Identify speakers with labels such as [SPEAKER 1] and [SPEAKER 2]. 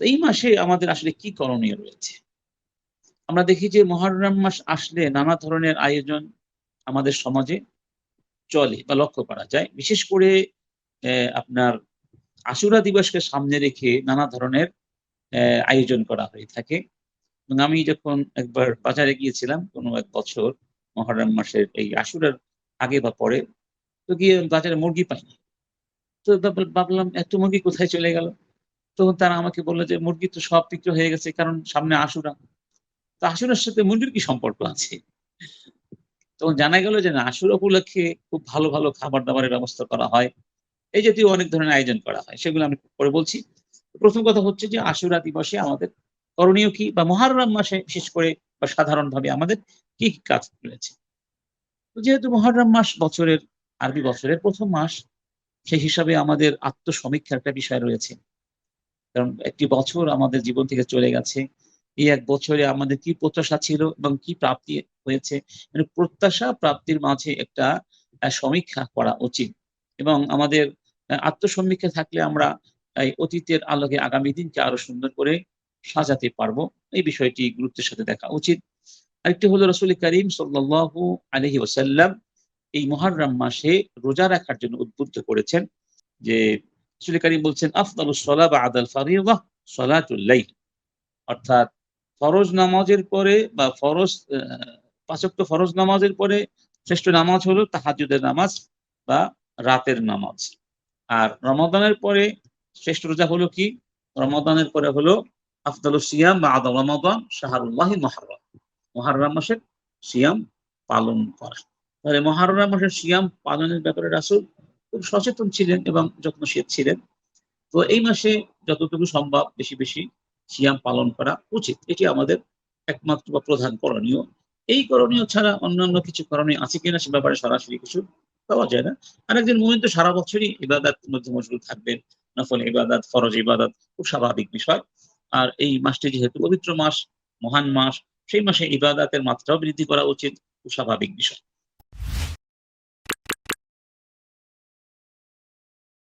[SPEAKER 1] তো এই মাসে আমাদের আসলে কি করণীয় রয়েছে? আমরা দেখি যে মহরম মাস আসলে নানা ধরনের আয়োজন আমাদের সমাজে চলে বা লক্ষ্য করা যায়। বিশেষ করে আপনার আশুরা দিবসকে সামনে রেখে নানা ধরনের আয়োজন করা হয়ে থাকে। এবং আমি যখন একবার বাজারে গিয়েছিলাম কোনো এক বছর মহরম মাসের এই আশুরার আগে বা পরে, তো গিয়ে বাজারে মুরগি পাইনি। তো ভাবলাম, এত মুরগি কোথায় চলে গেল? তখন তারা আমাকে বলল যে, মুরগি তো সব বিক্রি হয়ে গেছে কারণ সামনে আশুরা। তো আশুরার সাথে মুরগির কি সম্পর্ক আছে? তখন জানা গেল যে, না উপলক্ষে খুব ভালো ভালো খাবার দাবারের ব্যবস্থা করা হয়। এই জাতীয় অনেক ধরনের আয়োজন করা হয়, সেগুলো আমি পরে বলছি। প্রথম কথা হচ্ছে যে, আশুরা দিবসে আমাদের করণীয় কি বা মহারাম মাসে বিশেষ করে বা সাধারণভাবে আমাদের কি কি কাজ রয়েছে? যেহেতু মহারাম মাস বছরের, আরবি বছরের প্রথম মাস, সেই হিসাবে আমাদের আত্মসমীক্ষার একটা বিষয় রয়েছে। কারণ একটি বছর আমাদের জীবন থেকে চলে গেছে। এই এক বছরে আমাদের কি প্রত্যাশা ছিল এবং কি প্রাপ্তি হয়েছে? মানে প্রত্যাশা প্রাপ্তির মাঝে একটা সমীক্ষা করা উচিত এবং আমাদের আত্মসমীক্ষা থাকলে আমরা এই অতীতের আলোকে আগামী দিনকে আরও সুন্দর করে সাজাতে পারব। এই বিষয়টি গুরুত্বের সাথে দেখা উচিত। আরেকটি হলো রসুল করিম সাল্লু আলহি ওসাল্লাম এই মহারাম মাসে রোজা রাখার জন্য উদ্বুদ্ধ করেছেন যে রসুল বলছেন আদাল অর্থাৎ ফরজ নামাজের পরে বা ফরজ পাঁচক্ত ফরজ নামাজের পরে শ্রেষ্ঠ নামাজ হলো তাহাজুদের নামাজ বা রাতের নামাজ। আর রমাদানের পরে শ্রেষ্ঠ রোজা হলো কি? রমাদানের পরে হলো আফদাল সিয়াম বা আদম রমাদান শাহরুল্লাহ মহারাম। মহারাম মাসের সিয়াম পালন করা। তাহলে মহারাম মাসের সিয়াম পালনের ব্যাপারে রাসুল খুব সচেতন ছিলেন এবং যত্নশীল ছিলেন। তো এই মাসে যতটুকু সম্ভব বেশি বেশি সিয়াম পালন করা উচিত। এটি আমাদের একমাত্র বা প্রধান করণীয়। এই করণীয় ছাড়া অন্যান্য কিছু করণীয় আছে কিনা সে ব্যাপারে সরাসরি কিছু পাওয়া যায় না। আর একজন মুমিন তো সারা বছরই ইবাদাত মধ্যে মশগুল থাকবেন। নফল ইবাদাত, ফরজ ইবাদাত খুব স্বাভাবিক বিষয়। আর এই মাসটি যেহেতু পবিত্র মাস, মহান মাস, সেই মাসে ইবাদাতের মাত্রাও বৃদ্ধি করা উচিত, খুব স্বাভাবিক বিষয়।